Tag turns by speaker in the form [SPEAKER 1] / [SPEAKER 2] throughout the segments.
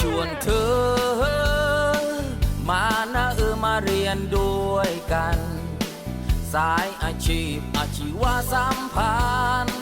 [SPEAKER 1] ชวนเธอ มานะเออมาเรียนด้วยกัน สายอาชีพอาชีวะสัมพันธ์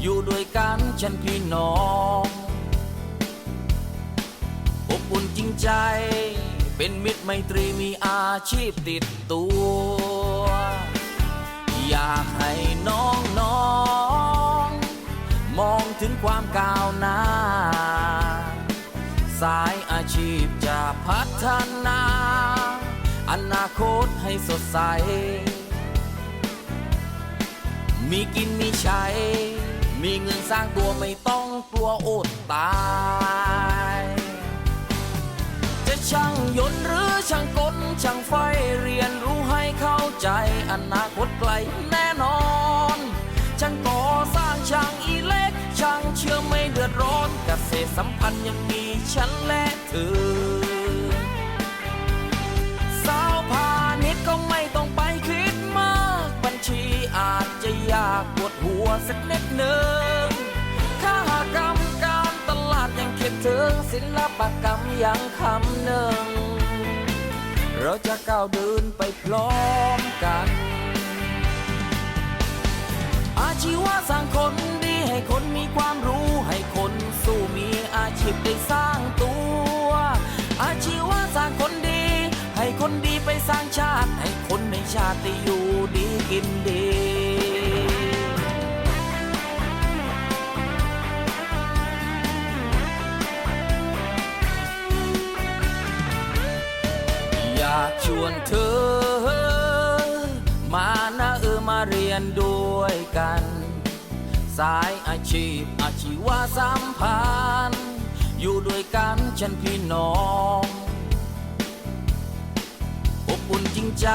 [SPEAKER 1] อยู่ด้วยกันฉันพี่น้องอบอุ่นจริงใจ เป็นมิตรไมตรีมีอาชีพติดตัว อยากให้น้องๆมองถึงความก้าวหน้า สายอาชีพจะพัฒนา อนาคตให้สดใส มีกินมีใช้ มีเงินสร้างตัวไม่ต้องกลัวอดตาย จะช่างยนต์หรือช่างกลช่างไฟเรียนรู้ให้เข้าใจ อนาคตไกลแน่นอนช่างก่อสร้างช่างอีเล็กช่างเชื่อไม่เดือดร้อนเกษตรสัมพันธ์ยังมี ฉันและเธอ สาวพาณิชย์ก็ไม่ต้องไปคิดมาก บัญชีอาจจะยากปวดหัวสักนิดหนึ่งค่ากรรมการตลาดยังคิดถึงศิลปกรรมยังคำหนึ่ง เราจะก้าวเดินไปพร้อมกัน อาชีวะสร้างคนดีให้คนมีความรู้ให้คนสู้มีอาชีพได้สร้าง สร้างชาติให้คนในชาติอยู่ดีกินดีอยากชวนเธอ มานะเออมาเรียนด้วยกัน สายอาชีพอาชีวะสัมพันธ์อยู่ด้วยกันฉันพี่น้อง อุ่นจริงใจ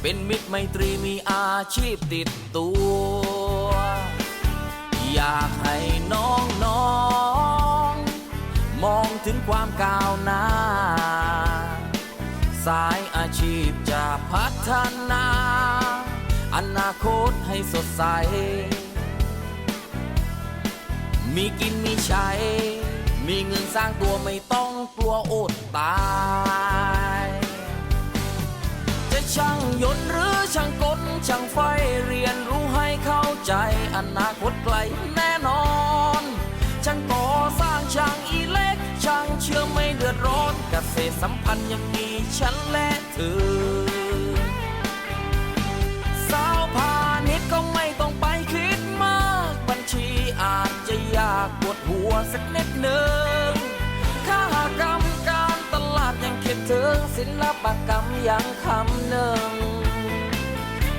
[SPEAKER 1] เป็นมิตรไมตรีมีอาชีพติดตัว อยากให้น้องน้องๆมองถึงความก้าวหน้า สายอาชีพจะพัฒนา อนาคตให้สดใส มีกินมีใช้ มีเงินสร้างตัวไม่ต้องกลัวอดตาย อนาคตไกลแน่นอนช่างก่อสร้างช่างอีเล็กช่างเชื่อไม่เดือดร้อนเกษตรสัมพันธ์ยังมีฉันและเธอ สาวพาณิชย์ก็ไม่ต้องไปคิดมาก บัญชีอาจจะยากปวดหัวสักนิดหนึ่งค่ากรรมการตลาดยังคิดถึงศิลปกรรมยังคำหนึ่ง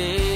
[SPEAKER 1] ดี